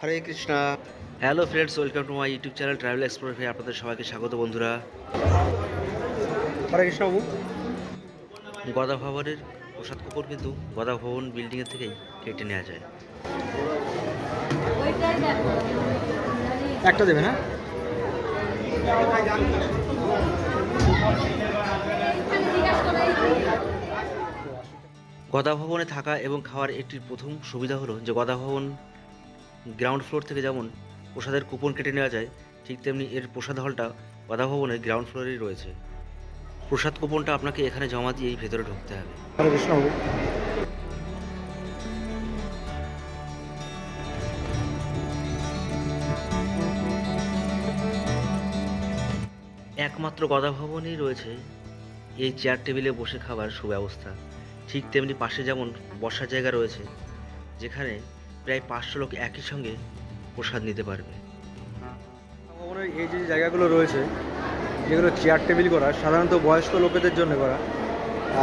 Hare Krishna. Hello friends welcome to my YouTube channel travel explore ভাই। আপনাদের সবাইকে স্বাগত বন্ধুরা। হরে কৃষ্ণ বাবু। গদা ভবনের প্রসাদ কুকুর কিন্তু গদা ভবন বিল্ডিংয়ের থেকেই কেটে নেওয়া যায়। একটা দেবে না? গদা ভবনে থাকা এবং খাওয়ার একটি প্রথম সুবিধা হলো যে গদা ভবন গ্রাউন্ড ফ্লোর থেকে যেমন প্রসাদের কুপন কেটে নেওয়া যায়, ঠিক তেমনি এর প্রসাদ হলটা গদা ভবনের গ্রাউন্ড ফ্লোরেই রয়েছে। প্রসাদ কুপনটা আপনাকে এখানে জমা দিয়েই ভেতরে ঢুকতে হবে। একমাত্র গদা ভবনেই রয়েছে এই চেয়ার টেবিলে বসে খাবার সুব্যবস্থা। ঠিক তেমনি পাশে যেমন বসার জায়গা রয়েছে, যেখানে প্রায় পাঁচশো লোক একই সঙ্গে প্রসাদ নিতে পারবে। এই যে জায়গাগুলো রয়েছে, যেগুলো চেয়ার টেবিল করা, সাধারণত বয়স্ক লোকেদের জন্য করা,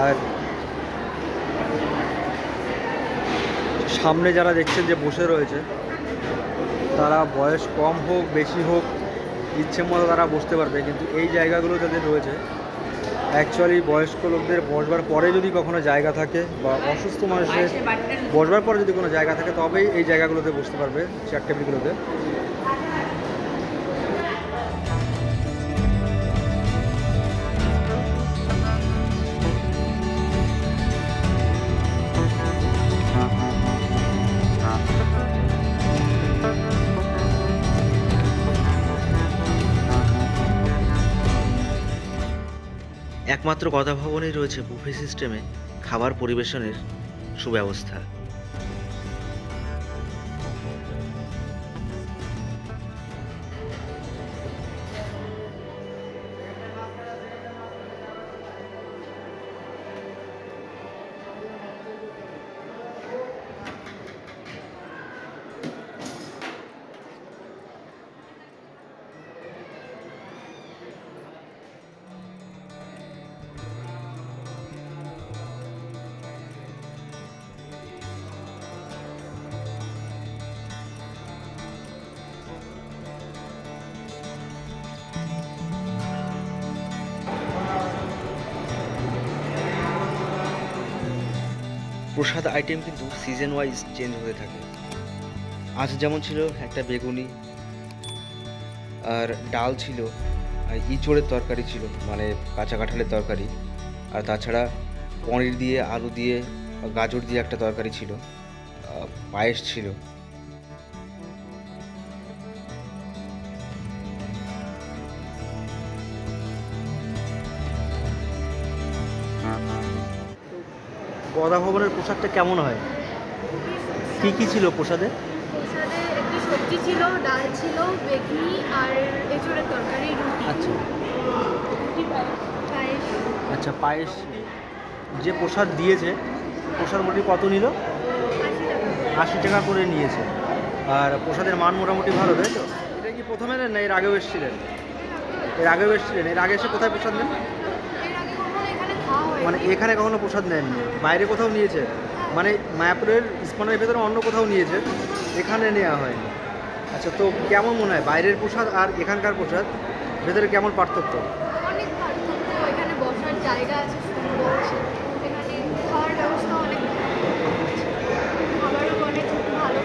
আর সামনে যারা দেখছেন যে বসে রয়েছে, তারা বয়স কম হোক, বেশি হোক, ইচ্ছে মতো তারা বসতে পারবে, কিন্তু এই জায়গাগুলো যাদের রয়েছে অ্যাকচুয়ালি বয়স্ক লোকদের বসবার পরে যদি কখনো জায়গা থাকে বা অসুস্থ মানুষের বসবার পরে যদি কোনো জায়গা থাকে, তবেই এই জায়গাগুলোতে বসতে পারবে চেয়ার টেবিলগুলোতে একমাত্র কথা ভবনেই রয়েছে বুফে সিস্টেমে খাবার পরিবেশনের সুব্যবস্থা। প্রসাদ আইটেম কিন্তু সিজন ওয়াইজ চেঞ্জ হয়ে থাকে। আজ যেমন ছিল একটা বেগুনি, আর ডাল ছিল, আর ইঁচড়ের তরকারি ছিল মানে কাঁচা কাঁঠালের তরকারি, আর তাছাড়া পনির দিয়ে, আলু দিয়ে গাজর দিয়ে একটা তরকারি ছিল পায়েস ছিল। গদা ভবনের পোশাকটা কেমন হয়? কি কি ছিল প্রসাদে? একটি সবজি ছিল ডাল ছিল বেগনি আর এঁচড়ের তরকারি রুটি। আচ্ছা। পায়েস। আচ্ছা পায়েস। যে প্রসাদ দিয়েছে প্রসাদ মোটামুটি কত নিল? আশি টাকা। আশি টাকা করে নিয়েছে। আর প্রসাদের মান মোটামুটি ভালো তাই তো? এটা কি প্রথমে নেন না এর আগেও এসেছিলেন? এর আগেও এসেছিলেন। এর আগে এসে কোথায় প্রসাদ নেন এর আগে কখনো এখানে খাওয়া হয়নি মানে এখানে কখনো প্রসাদ নেননি? বাইরে কোথাও নিয়েছে? মানে মায়াপুরের ইস্কনের ভেতরে অন্য কোথাও নিয়েছে? এখানে নেওয়া হয়নি। আচ্ছা তো কেমন মনে হয়? বাইরের প্রসাদ আর এখানকার প্রসাদ ভেতরে কেমন পার্থক্য? অনেক পার্থক্য। এখানে বসার জায়গা আছে এখানে খাওয়ার ব্যবস্থা অনেক খাবারও অনেক ভালো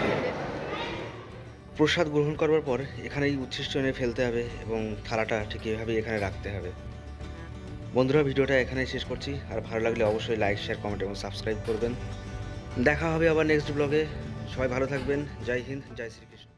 প্রসাদ গ্রহণ করবার পর এখানেই উচ্ছিষ্ট এনে ফেলতে হবে এবং থালাটা ঠিক এভাবেই এখানে রাখতে হবে। বন্ধুরা, ভিডিওটা এখানে শেষ করছি। আর ভালো লাগলে অবশ্যই লাইক শেয়ার কমেন্ট এবং সাবস্ক্রাইব করবেন। দেখা হবে আবার নেক্সট ব্লগে সবাই ভালো থাকবেন। জয় হিন্দ, জয় শ্রীকৃষ্ণ।